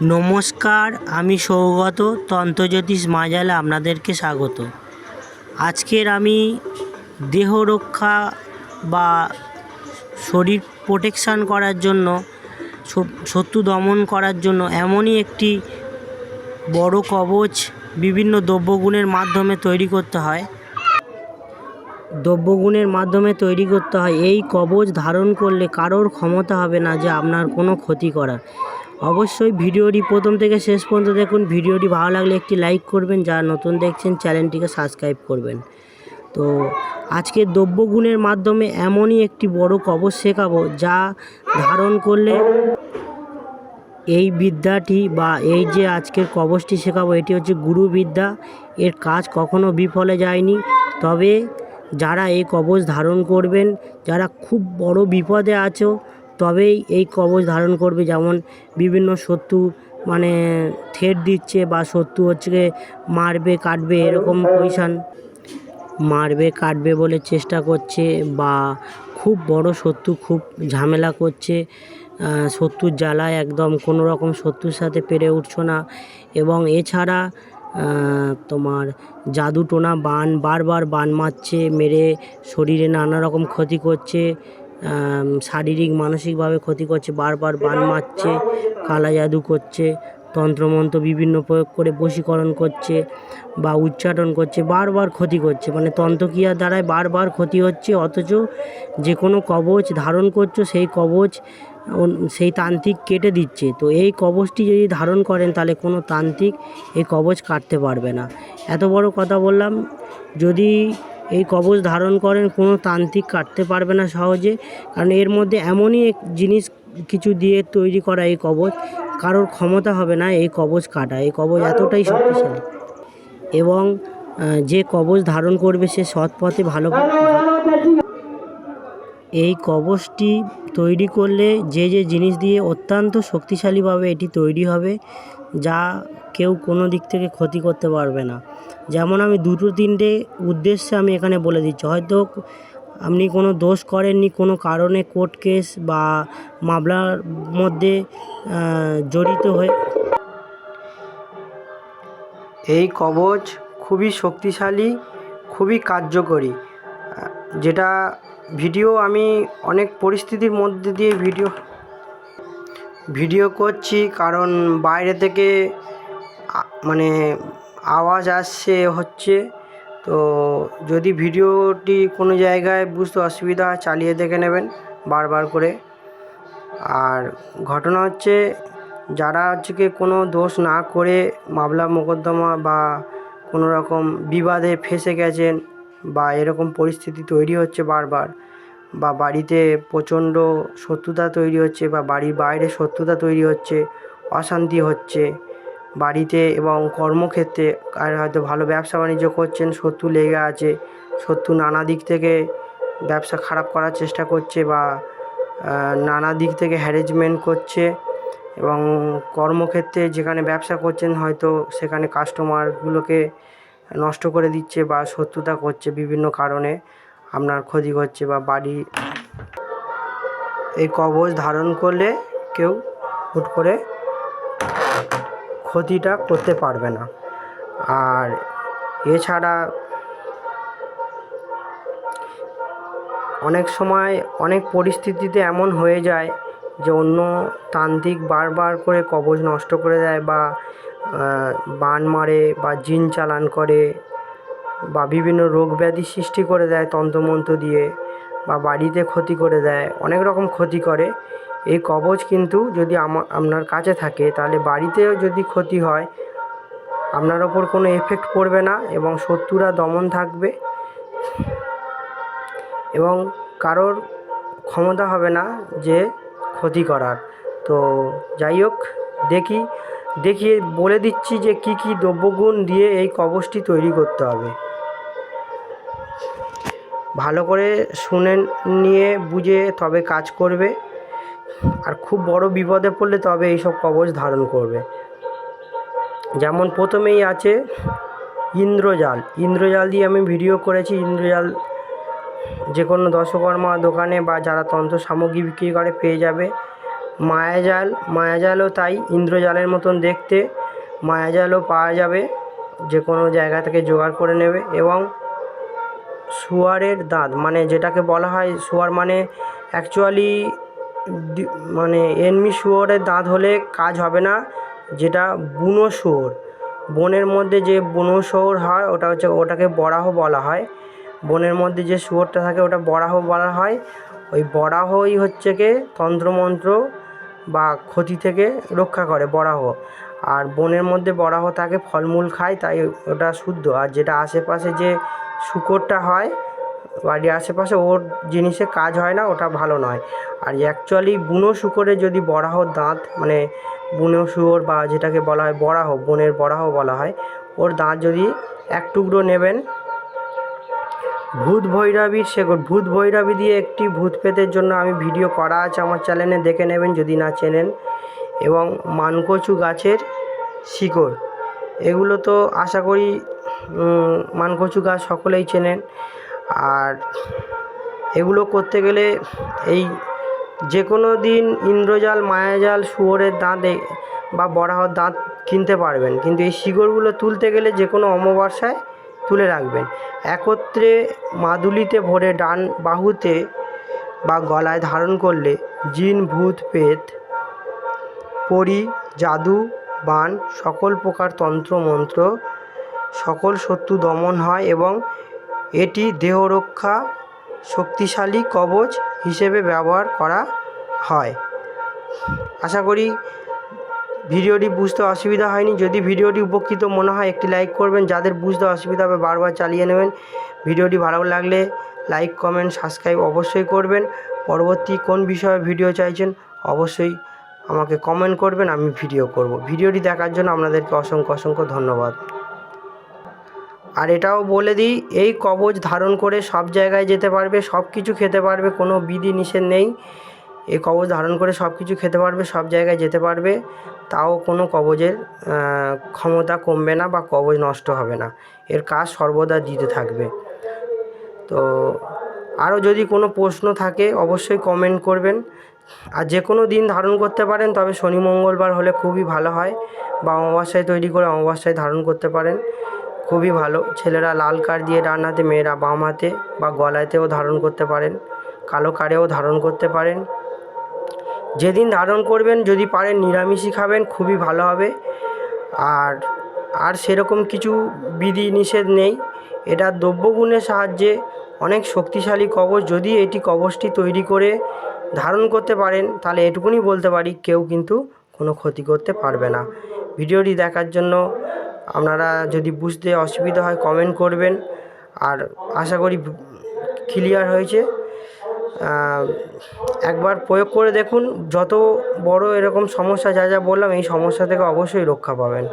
নমস্কার, আমি সৌগত তন্ত্রজ্যোতিষ মাজালে আপনাদেরকে স্বাগত। আজকের আমি দেহ রক্ষা বা শরীর প্রোটেকশান করার জন্য শত্রু দমন করার জন্য এমনই একটি বড় কবচ বিভিন্ন দ্রব্যগুণের মাধ্যমে তৈরি করতে হয়। দ্রব্যগুণের মাধ্যমে তৈরি করতে হয়। এই কবচ ধারণ করলে কারোর ক্ষমতা হবে না যে আপনার কোনো ক্ষতি করার। অবশ্যই ভিডিওটি প্রথম থেকে শেষ পর্যন্ত দেখুন। ভিডিওটি ভালো লাগলে একটি লাইক করবেন, যারা নতুন দেখছেন চ্যানেলটিকে সাবস্ক্রাইব করবেন। তো আজকে দ্রব্যগুণের মাধ্যমে এমনই একটি বড় কবচ শেখাবো, যা ধারণ করলে এই বিদ্যাটি বা এই যে আজকের কবচটি শেখাবো, এটি হচ্ছে গুরুবিদ্যা এর কাজ কখনো বিফলে যায়নি। তবে যারা এই কবচ ধারণ করবেন, যারা খুব বড় বিপদে আছো তবেই এই কবচ ধারণ করবে। যেমন বিভিন্ন শত্রু মানে থ্রেট দিচ্ছে বা শত্রু হচ্ছে মারবে, কাটবে, এরকম পজিশান মারবে, কাটবে বলে চেষ্টা করছে বা খুব বড় শত্রু খুব ঝামেলা করছে। শত্রুর জ্বালায় একদম কোনো রকম শত্রুর সাথে পেরে উঠছো না। এবং এছাড়া তোমার জাদু টোনা বান বারবার বান মারছে, মেরে শরীরে নানা রকম ক্ষতি করছে। শারীরিক, মানসিকভাবে ক্ষতি করছে, বারবার বান মারছে কালা জাদু করছে, তন্ত্রমন্ত্র বিভিন্ন প্রয়োগ করে বশীকরণ করছে বা উচ্চাটন করছে, বারবার ক্ষতি করছে। মানে তন্ত্রক্রিয়ার দ্বারাই বারবার ক্ষতি হচ্ছে, অথচ যে কোনো কবচ ধারণ করছ, সেই কবচ সেই তান্ত্রিক কেটে দিচ্ছে। তো এই কবচটি যদি ধারণ করেন, তাহলে কোনো তান্ত্রিক এই কবচ কাটতে পারবে না। এত বড় কথা বললাম, যদি এই কবচ ধারণ করেন, কোনো তান্ত্রিক কাটতে পারবে না সহজে। কারণ এর মধ্যে এমনই এক জিনিস কিছু দিয়ে তৈরি করা এই কবচ, কারোর ক্ষমতা হবে না এই কবচ কাটা। এই কবচ এতটাই শক্তিশালী। এবং যে কবচ ধারণ করবে সে সৎ পথে ভালো এই কবচটি তৈরি করলে যে যে জিনিস দিয়ে অত্যন্ত শক্তিশালীভাবে এটি তৈরি হবে, যা কেউ কোনো দিক থেকে ক্ষতি করতে পারবে না। যেমন আমি দুটো তিনটে উদ্দেশ্যে আমি এখানে বলে দিচ্ছি। হয়তো আপনি কোনো দোষ করেননি কোনো কারণে কোর্ট কেস বা মামলার মধ্যে জড়িত হয়ে এই কবচ খুবই শক্তিশালী, খুবই কার্যকরী, যেটা ভিডিও আমি অনেক পরিস্থিতির মধ্যে দিয়ে ভিডিও ভিডিও করছি কারণ বাইরে থেকে মানে আওয়াজ আসছে হচ্ছে, তো যদি ভিডিওটি কোনো জায়গায় বুঝতে অসুবিধা হয় চালিয়ে দেখে নেবেন বারবার করে। আর ঘটনা হচ্ছে, যারা হচ্ছে কি কোনো দোষ না করে মামলা মোকদ্দমা বা কোনো রকম বিবাদে ফেঁসে গেছেন বা এরকম পরিস্থিতি তৈরি হচ্ছে বারবার বা বাড়িতে প্রচণ্ড শত্রুতা তৈরি হচ্ছে বা বাড়ির বাইরে শত্রুতা তৈরি হচ্ছে, অশান্তি হচ্ছে বাড়িতে এবং কর্মক্ষেত্রে আর হয়তো ভালো ব্যবসা বাণিজ্য করছেন, শত্রু লেগে আছে, শত্রু নানা দিক থেকে ব্যবসা খারাপ করার চেষ্টা করছে বা নানা দিক থেকে হ্যারেজমেন্ট করছে এবং কর্মক্ষেত্রে যেখানে ব্যবসা করছেন হয়তো সেখানে কাস্টমারগুলোকে নষ্ট করে দিচ্ছে বা শত্রুতা করছে বিভিন্ন কারণে আপনার ক্ষতি করছে বা বাড়ি এই কবচ ধারণ করলে কেউ হুট করে ক্ষতিটা করতে পারবে না। আর এছাড়া অনেক সময় অনেক পরিস্থিতিতে এমন হয়ে যায় যে অন্য তান্ত্রিক বারবার করে কবজ নষ্ট করে দেয় বা বান মারে বা জিন চালান করে বা বিভিন্ন রোগ ব্যাধি সৃষ্টি করে দেয় তন্ত্রমন্ত্র দিয়ে বা বাড়িতে ক্ষতি করে দেয়, অনেক রকম ক্ষতি করে। এই কবচ কিন্তু যদি আপনার কাছে থাকে, তাহলে বাড়িতেও যদি ক্ষতি হয়, আপনার ওপর কোনো এফেক্ট পড়বে না এবং শত্রুরা দমন থাকবে এবং কারোর ক্ষমতা হবে না যে ক্ষতি করার। তো যাই হোক, দেখি, দেখিয়ে বলে দিচ্ছি যে কি কি দ্রব্যগুণ দিয়ে এই কবচটি তৈরি করতে হবে। ভালো করে শুনে নিয়ে বুঝে তবে কাজ করবে। আর খুব বড় বিপদে পড়লে তবে এইসব কবচ ধারণ করবে। যেমন প্রথমেই আছে ইন্দ্রজাল। ইন্দ্রজাল দিয়ে আমি ভিডিও করেছি। ইন্দ্রজাল যে কোনো দশকর্মা দোকানে বা যারা তন্ত্র সামগ্রী বিক্রি করে পেয়ে যাবে। মায়াজাল, মায়াজালও তাই ইন্দ্রজালের মতন দেখতে। মায়াজালও পাওয়া যাবে যে কোনো জায়গা থেকে জোগাড় করে নেবে এবং শুয়ারের দাঁত মানে যেটাকে বলা হয় শুয়ার মানে অ্যাকচুয়ালি মানে এমনি শুয়োরের দাঁত হলে কাজ হবে না, যেটা বুনো শুয়োর। বনের মধ্যে যে বুনো শুয়োর হয়, ওটা হচ্ছে ওটাকে বরাহ বলা হয়। বনের মধ্যে যে শুয়োরটা থাকে, ওটা বরাহ বলা হয়। ওই বরাহই হচ্ছে কে, তন্ত্রমন্ত্র বা ক্ষতি থেকে রক্ষা করে বরাহ। আর বনের মধ্যে বরাহ থাকে, ফলমূল খায়, তাই ওটা শুদ্ধ। আর যেটা আশেপাশে যে শুকরটা হয় বাড়ির আশেপাশে ওর জিনিসে কাজ হয় না, ওটা ভালো নয়। আর অ্যাকচুয়ালি বুনো শুকরে যদি বরাহর দাঁত মানে বুনো শুয়োর বা যেটাকে বলা হয় বরাহ, বনের বরাহ বলা হয়, ওর দাঁত যদি এক টুকরো নেবেন, ভূত ভৈরবীর শেকড় ভূত ভৈরবী দিয়ে একটি ভূত পেতের জন্য আমি ভিডিও করা আছে আমার চ্যানেলে দেখে নেবেন যদি না চেনেন। এবং মানকচু গাছের শিকড়, এগুলো তো আশা করি মানকচু গাছ সকলেই চেনেন। আর এগুলো করতে গেলে এই যে কোনো দিন ইন্দ্রজাল, মায়াজাল, শুয়োরের দাঁত বা বরাহর দাঁত কিনতে পারবেন। কিন্তু এই শিকড়গুলো তুলতে গেলে যে কোনো অমাবস্যায় তুলে রাখবেন। একত্রে মাদুলিতে ভরে ডান বাহুতে বা গলায় ধারণ করলে জিন, ভূত পেত পরি, জাদু, বান সকল প্রকার তন্ত্র, মন্ত্র সকল শত্রু দমন হয় এবং এটি দেহরক্ষা শক্তিশালী কবচ হিসেবে ব্যবহার করা হয়। আশা করি ভিডিওটি বুঝতে অসুবিধা হয়নি। যদি ভিডিওটি উপকৃত মনে হয়, একটি লাইক করবেন। যাদের বুঝতে অসুবিধা হবে, বারবার চালিয়ে নেবেন। ভিডিওটি ভালো লাগলে লাইক, কমেন্ট, সাবস্ক্রাইব অবশ্যই করবেন। পরবর্তী কোন বিষয়ে ভিডিও চাইছেন, অবশ্যই আমাকে কমেন্ট করবেন। আমি ভিডিও করব। ভিডিওটি দেখার জন্য আপনাদেরকে অসংখ্য অসংখ্য ধন্যবাদ। আর এটাও বলে দিই, এই কবচ ধারণ করে সব জায়গায় যেতে পারবে, সব কিছু খেতে পারবে, কোনো বিধি নিষেধ নেই। এই কবচ ধারণ করে সব কিছু খেতে পারবে, সব জায়গায় যেতে পারবে। তাও কোনো কবজের ক্ষমতা কমবে না বা কবজ নষ্ট হবে না। এর কাজ সর্বদা দিতে থাকবে। তো আরও যদি কোনো প্রশ্ন থাকে, অবশ্যই কমেন্ট করবেন। আর যে কোনো দিন ধারণ করতে পারেন, তবে শনি মঙ্গলবার হলে খুবই ভালো হয়। বা অমাবস্যায় তৈরি করে অমাবস্যায় ধারণ করতে পারেন। খুবই ভালো। ছেলেরা লাল কার দিয়ে ডান হাতে, মেয়েরা বাম হাতে বা গলাতেও ধারণ করতে পারেন, কালো কারেও ধারণ করতে পারেন। যেদিন ধারণ করবেন, যদি পারেন নিরামিষই খাবেন, খুবই ভালো হবে। আর আর সেরকম কিছু বিধি নিষেধ নেই। এটা দ্রব্যগুণের সাহায্যে অনেক শক্তিশালী কবচ। যদি এটি কবচটি তৈরি করে ধারণ করতে পারেন, তাহলে এটুকুনি বলতে পারি, কেউ কিন্তু কোনো ক্ষতি করতে পারবে না। ভিডিওটি দেখার জন্য আপনারা যদি বুঝতে অসুবিধা হয় কমেন্ট করবেন। আর আশা করি ক্লিয়ার হয়েছে। একবার প্রয়োগ করে দেখুন। যত বড় এরকম সমস্যা, যা যা বললাম, এই সমস্যা থেকে অবশ্যই রক্ষা পাবেন।